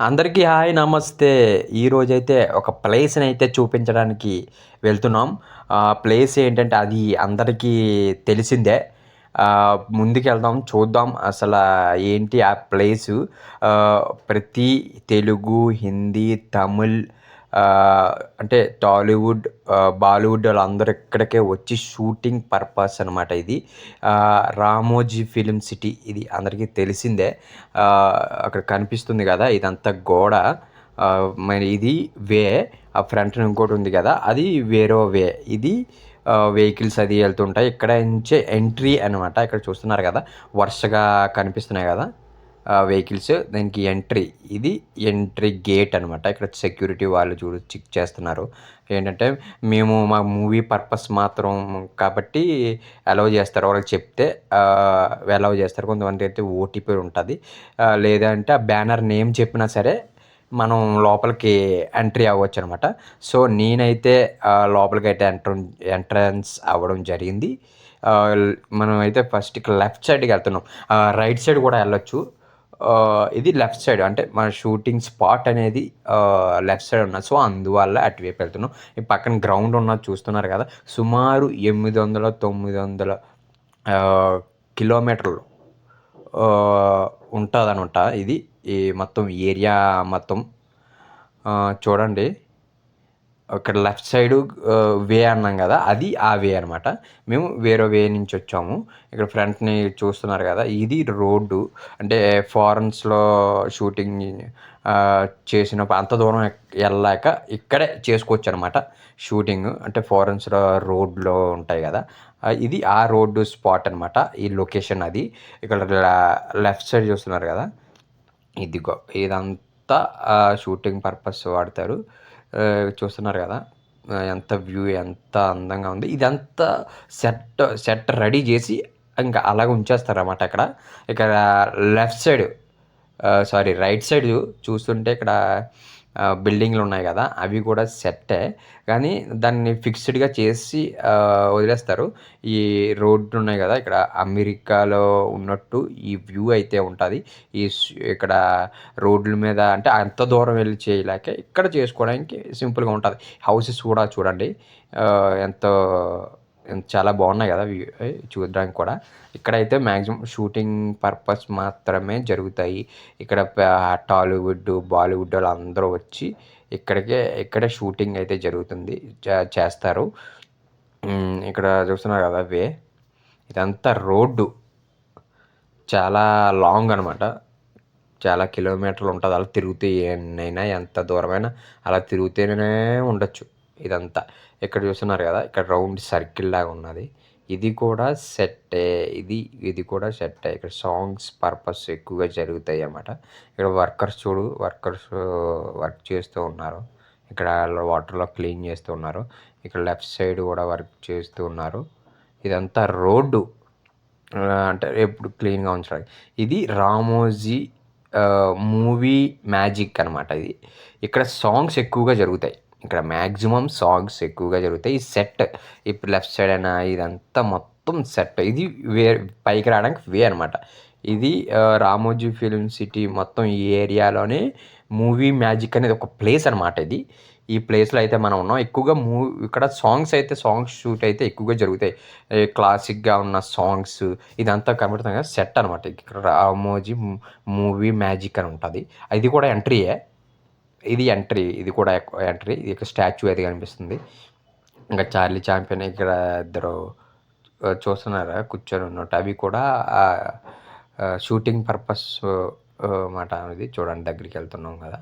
అందరికీ హాయ్ నమస్తే. ఈరోజైతే ఒక ప్లేస్ని అయితే చూపించడానికి వెళ్తున్నాం. ఆ ప్లేస్ ఏంటంటే అది అందరికీ తెలిసిందే. ముందుకెళ్దాం చూద్దాం అసలు ఏంటి ఆ ప్లేసు. ప్రతి తెలుగు హిందీ తమిళ్ అంటే టాలీవుడ్ బాలీవుడ్ వాళ్ళందరూ ఇక్కడికే వచ్చి షూటింగ్ పర్పస్ అనమాట ఇది. రామోజీ ఫిలిం సిటీ ఇది అందరికీ తెలిసిందే. అక్కడ కనిపిస్తుంది కదా ఇదంతా గోడ. మరి ఇది వే ఆ ఫ్రంట్ ఇంకోటి ఉంది కదా అది వేరే వే. ఇది వెహికల్స్ అది వెళ్తుంటాయి. ఇక్కడ నుంచే ఎంట్రీ అనమాట ఇక్కడ చూస్తున్నారు కదా వరుసగా కనిపిస్తున్నాయి కదా. వెహికల్స్ దానికి ఎంట్రీ. ఇది ఎంట్రీ గేట్ అనమాట ఇక్కడ సెక్యూరిటీ వాళ్ళు చూడు చెక్ చేస్తున్నారు. ఏంటంటే మేము మా మూవీ పర్పస్ మాత్రం కాబట్టి అలౌ చేస్తారు. వాళ్ళకి చెప్తే అలౌ చేస్తారు. కొంతమంది అయితే ఓటీపీ ఉంటుంది. లేదంటే ఆ బ్యానర్ నేమ్ చెప్పినా సరే మనం లోపలికి ఎంట్రీ అవ్వచ్చు అనమాట సో నేనైతే లోపలికి అయితే ఎంట్ర ఎంట్రన్స్ అవ్వడం జరిగింది. మనం అయితే ఫస్ట్ ఇక్కడ లెఫ్ట్ సైడ్కి వెళ్తున్నాం. రైట్ సైడ్ కూడా వెళ్ళొచ్చు. ఇది లెఫ్ట్ సైడ్. అంటే మన షూటింగ్ స్పాట్ అనేది లెఫ్ట్ సైడ్ ఉన్నది. సో అందువల్ల అటువైపు వెళ్తున్నాం. ఈ పక్కన గ్రౌండ్ ఉన్నది చూస్తున్నారు కదా. సుమారు ఎనిమిది వందల తొమ్మిది వందల కిలోమీటర్లు ఉంటుంది అనమాట ఇది. ఈ మొత్తం ఏరియా మొత్తం. చూడండి. అక్కడ లెఫ్ట్ సైడ్ వే అన్నాం కదా అది ఆ వే అనమాట మేము వేరే వే నుంచి వచ్చాము. ఇక్కడ ఫ్రంట్ని చూస్తున్నారు కదా ఇది రోడ్డు. అంటే ఫారెన్స్లో షూటింగ్ చేసినప్పుడు అంత దూరం వెళ్ళాక ఇక్కడే చేసుకోవచ్చు అనమాట షూటింగ్. అంటే ఫారెన్స్లో రోడ్లో ఉంటాయి కదా ఇది ఆ రోడ్డు స్పాట్ అనమాట ఈ లొకేషన్ అది. ఇక్కడ లెఫ్ట్ సైడ్ చూస్తున్నారు కదా ఇదిగో ఇదంతా షూటింగ్ పర్పస్ వాడతారు. చూస్తున్నారు కదా. ఎంత వ్యూ ఎంత అందంగా ఉంది. ఇదంతా సెట్ సెట్ రెడీ చేసి ఇంకా అలాగ ఉంచేస్తారన్నమాట అక్కడ. ఇక్కడ left side sorry right side చూస్తుంటే ఇక్కడ బిల్డింగ్లు ఉన్నాయి కదా అవి కూడా సెట్టే కానీ దాన్ని ఫిక్స్డ్గా చేసి వదిలేస్తారు. ఈ రోడ్లు ఉన్నాయి కదా ఇక్కడ అమెరికాలో ఉన్నట్టు ఈ వ్యూ అయితే ఉంటుంది. ఈ ఇక్కడ రోడ్ల మీద అంటే అంత దూరం వెళ్ళి చేయలేక ఇక్కడ చేసుకోవడానికి సింపుల్గా ఉంటుంది. హౌసెస్ కూడా చూడండి ఎంతో చాలా బాగున్నాయి కదా చూడడానికి కూడా. ఇక్కడైతే మ్యాక్సిమం షూటింగ్ పర్పస్ మాత్రమే జరుగుతాయి. ఇక్కడ టాలీవుడ్ బాలీవుడ్ వాళ్ళు అందరూ వచ్చి ఇక్కడికే ఇక్కడే షూటింగ్ అయితే జరుగుతుంది చేస్తారు. ఇక్కడ చూస్తున్నారు కదా వే. ఇదంతా రోడ్డు. చాలా లాంగ్ అనమాట చాలా కిలోమీటర్లు ఉంటుంది. అలా తిరుగుతూ ఎన్నైనా ఎంత దూరమైనా అలా తిరుగుతూనే ఉండొచ్చు. ఇదంతా. ఇక్కడ చూస్తున్నారు కదా ఇక్కడ రౌండ్ సర్కిల్ లాగా ఉన్నది. ఇది కూడా సెట్టే ఇది ఇది కూడా సెట్టే. ఇక్కడ సాంగ్స్ పర్పస్ ఎక్కువగా జరుగుతాయి అన్నమాట. ఇక్కడ వర్కర్స్ చూడు వర్కర్స్ వర్క్ చేస్తూ ఉన్నారు. ఇక్కడ వాటర్లో క్లీన్ చేస్తూ ఉన్నారు. ఇక్కడ లెఫ్ట్ సైడ్ కూడా వర్క్ చేస్తూ ఉన్నారు. ఇదంతా రోడ్డు. అంటే ఎప్పుడు క్లీన్గా ఉంచడానికి. ఇది రామోజీ మూవీ మ్యాజిక్ అనమాట ఇది. ఇక్కడ సాంగ్స్ ఎక్కువగా జరుగుతాయి. ఇక్కడ మ్యాక్సిమం సాంగ్స్ ఎక్కువగా జరుగుతాయి. ఈ సెట్ ఇప్పుడు లెఫ్ట్ సైడ్ అయినా ఇదంతా మొత్తం సెట్ ఇది వే పైకి రావడానికి వే అనమాట ఇది రామోజీ ఫిలిం సిటీ మొత్తం ఈ ఏరియాలోనే మూవీ మ్యాజిక్ అనేది ఒక ప్లేస్ అనమాట ఇది. ఈ ప్లేస్లో అయితే మనం ఉన్నాం. ఎక్కువగా మూ ఇక్కడ సాంగ్స్ అయితే సాంగ్స్ షూట్ అయితే ఎక్కువగా జరుగుతాయి. క్లాసిక్గా ఉన్న సాంగ్స్ ఇదంతా కనబడుతుంది కదా సెట్ అనమాట ఇక్కడ రామోజీ మూవీ మ్యాజిక్ అని ఉంటుంది. అది కూడా ఎంట్రీయే ఇది ఎంట్రీ ఇది కూడా ఎంట్రీ ఇది ఒక స్టాచ్యూ అయితే కనిపిస్తుంది. ఇంకా చార్లీ చాంపియన్ ఇక్కడ ఇద్దరు చూస్తున్నారా? కూర్చొని ఉన్నట్టు. అవి కూడా షూటింగ్ పర్పస్ మాట ఇది చూడండి దగ్గరికి వెళ్తున్నాం కదా.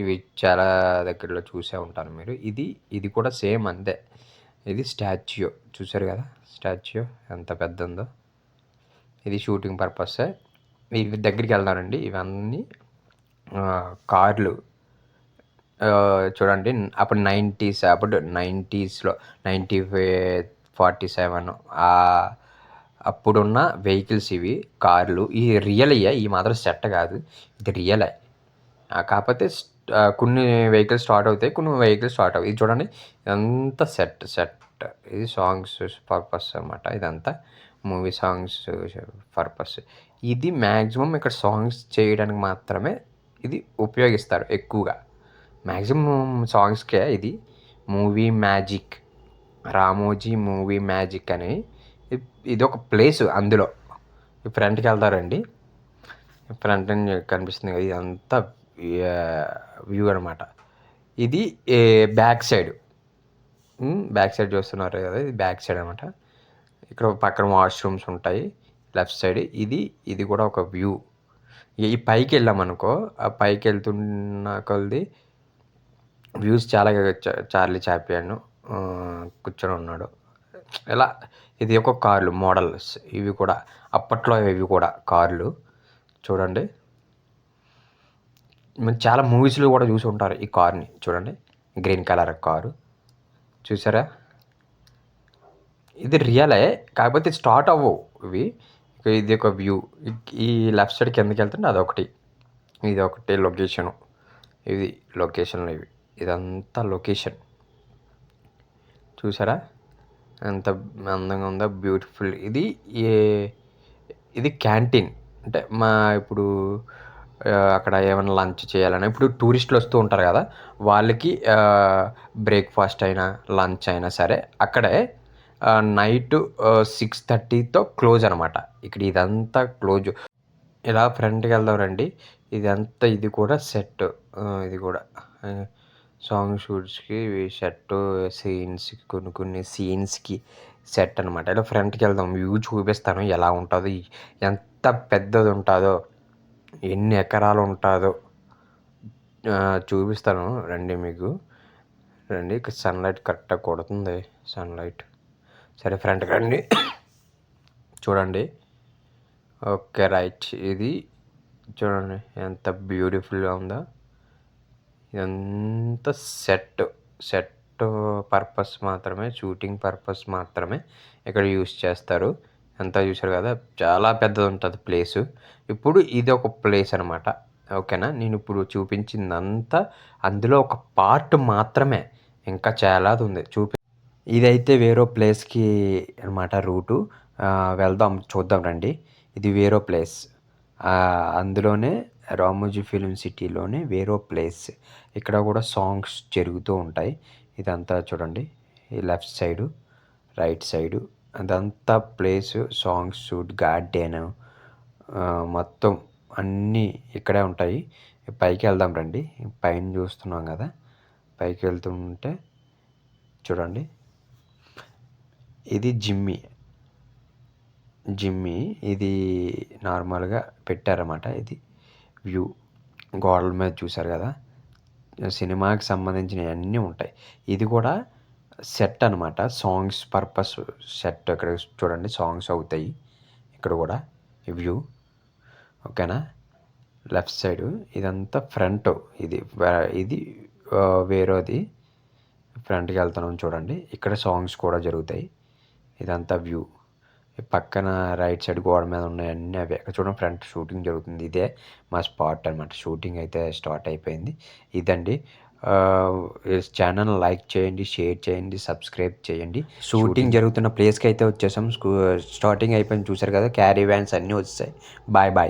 ఇవి చాలా దగ్గరలో చూసే ఉంటారు మీరు. ఇది ఇది కూడా సేమ్ అంతే. ఇది స్టాచ్యూ. చూసారు కదా? స్టాచ్యూ ఎంత పెద్ద ఉందో ఇది షూటింగ్ పర్పస్. ఇవి దగ్గరికి వెళ్దానండి ఇవన్నీ కార్లు. చూడండి అప్పుడు నైంటీస్ అప్పుడు నైంటీస్లో నైంటీ ఫార్టీ సెవెన్ అప్పుడున్న వెహికల్స్ ఇవి కార్లు ఈ రియల్ అయ్యా ఈ మాత్రం సెట్ కాదు. ఇది రియలే కాకపోతే కొన్ని వెహికల్స్ స్టార్ట్ అవుతాయి కొన్ని వెహికల్స్ స్టార్ట్ అవుతాయి ఇది చూడండి ఇదంతా సెట్ సెట్. ఇది సాంగ్స్ పర్పస్ అనమాట ఇదంతా మూవీ సాంగ్స్ పర్పస్. ఇది మ్యాక్సిమం ఇక్కడ సాంగ్స్ చేయడానికి మాత్రమే ఇది ఉపయోగిస్తారు ఎక్కువగా. మ్యాక్సిమం సాంగ్స్కే ఇది. Movie magic. Ramoji movie magic అని. ఇది ఒక ప్లేస్ అందులో. ఫ్రంట్కి వెళ్తారండి. ఫ్రంట్ అని కనిపిస్తుంది కదా ఇదంతా వ్యూ అనమాట ఇది ఏ బ్యాక్ సైడ్. బ్యాక్ సైడ్ చూస్తున్నారు కదా ఇది బ్యాక్ సైడ్ అనమాట ఇక్కడ పక్కన వాష్రూమ్స్ ఉంటాయి లెఫ్ట్ సైడ్. ఇది ఇది కూడా ఒక వ్యూ. ఈ పైకి వెళ్ళామనుకో ఆ పైకి వెళ్తున్న కొలది వ్యూస్ చాలా చార్లీ చాపియన్ కూర్చొని ఉన్నాడు. ఇలా ఇది ఒక కార్లు మోడల్స్ ఇవి కూడా అప్పట్లో ఇవి కూడా కార్లు. చూడండి. మీరు చాలా మూవీస్లో కూడా చూసి ఉంటారు ఈ కార్ని. చూడండి. Green colour car. చూసారా? ఇది రియలే కాకపోతే స్టార్ట్ అవ్వవు ఇవి. ఇది ఒక వ్యూ. ఈ లెఫ్ట్ సైడ్ కిందకి వెళ్తుంటే అదొకటి. ఇది ఒకటి లొకేషను. ఇది లొకేషన్లు ఇవి. ఇదంతా లొకేషన్. చూసారా? ఎంత అందంగా ఉందో బ్యూటిఫుల్. ఇది ఏ ఇది క్యాంటీన్. అంటే మా ఇప్పుడు అక్కడ ఏమైనా లంచ్ చేయాలన్నా ఇప్పుడు టూరిస్టులు వస్తూ ఉంటారు కదా వాళ్ళకి బ్రేక్ఫాస్ట్ అయినా లంచ్ అయినా సరే అక్కడే నైట్ సిక్స్ థర్టీతో క్లోజ్ అనమాట. ఇక్కడ ఇదంతా క్లోజ్. ఇలా ఫ్రంట్కి వెళ్దాం రండి. ఇదంతా ఇది కూడా సెట్. ఇది కూడా. సాంగ్ షూట్స్కి షర్టు సీన్స్కి కొన్ని కొన్ని సీన్స్కి సెట్ అనమాట ఇలా ఫ్రంట్కి వెళ్దాం వ్యూ చూపిస్తాను ఎలా ఉంటుందో ఎంత పెద్దది ఉంటుందో ఎన్ని ఎకరాలు ఉంటుందో చూపిస్తాను. రండి మీకు. రండి ఇక్కడ సన్లైట్ కరెక్ట్గా కొడుతుంది సన్లైట్. సరే ఫ్రంట్కి రండి. చూడండి. Okay right. ఇది చూడండి ఎంత బ్యూటిఫుల్గా ఉందో. ఇదంతా సెట్ సెట్ పర్పస్ మాత్రమే షూటింగ్ పర్పస్ మాత్రమే ఇక్కడ యూస్ చేస్తారు. అంతా చూసారు కదా చాలా పెద్దది ఉంటుంది ప్లేసు. ఇప్పుడు ఇది ఒక ప్లేస్ అనమాట ఓకేనా? నేను ఇప్పుడు చూపించిందంతా అందులో ఒక పార్ట్ మాత్రమే. ఇంకా చాలాది ఉంది. చూపి ఇదైతే వేరే ప్లేస్కి అనమాట రూటు. వెళ్దాం చూద్దాం రండి. ఇది వేరే ప్లేస్. అందులోనే రామోజీ ఫిలిం సిటీలోనే వేరే ప్లేస్. ఇక్కడ కూడా సాంగ్స్ జరుగుతూ ఉంటాయి. ఇదంతా చూడండి. ఈ లెఫ్ట్ సైడు రైట్ సైడు అదంతా ప్లేస్ సాంగ్స్ షూట్ గార్డెన్ మొత్తం అన్నీ ఇక్కడే ఉంటాయి. పైకి వెళ్దాం రండి. పైన చూస్తున్నాం కదా. పైకి వెళ్తుంటే చూడండి. ఇది జిమ్మి. జిమ్మి ఇది నార్మల్గా పెట్టారన్నమాట ఇది. వ్యూ గోడల మీద చూశారు కదా? సినిమాకి సంబంధించినవి అన్నీ ఉంటాయి. ఇది కూడా సెట్ అనమాట సాంగ్స్ పర్పస్ సెట్ ఇక్కడ చూడండి. సాంగ్స్ అవుతాయి. ఇక్కడ కూడా వ్యూ. ఓకేనా? లెఫ్ట్ సైడ్ ఇదంతా ఫ్రంట్. ఇది ఇది వేరేది. ఫ్రంట్కి వెళ్తున్నాం చూడండి. ఇక్కడ సాంగ్స్ కూడా జరుగుతాయి. ఇదంతా వ్యూ. పక్కన రైట్ సైడ్ గోడ మీద ఉన్నాయి అన్నీ అవే. అక్కడ చూడండి ఫ్రంట్ షూటింగ్ జరుగుతుంది. ఇదే మా స్పాట్ అనమాట షూటింగ్ అయితే స్టార్ట్ అయిపోయింది. ఇదండి. ఛానల్ లైక్ చేయండి షేర్ చేయండి సబ్స్క్రైబ్ చేయండి. షూటింగ్ జరుగుతున్న ప్లేస్కి అయితే వచ్చేసాం. స్టార్టింగ్ అయిపోయింది. చూసారు కదా క్యారీ వ్యాన్స్ అన్నీ వచ్చాయి బాయ్ బాయ్.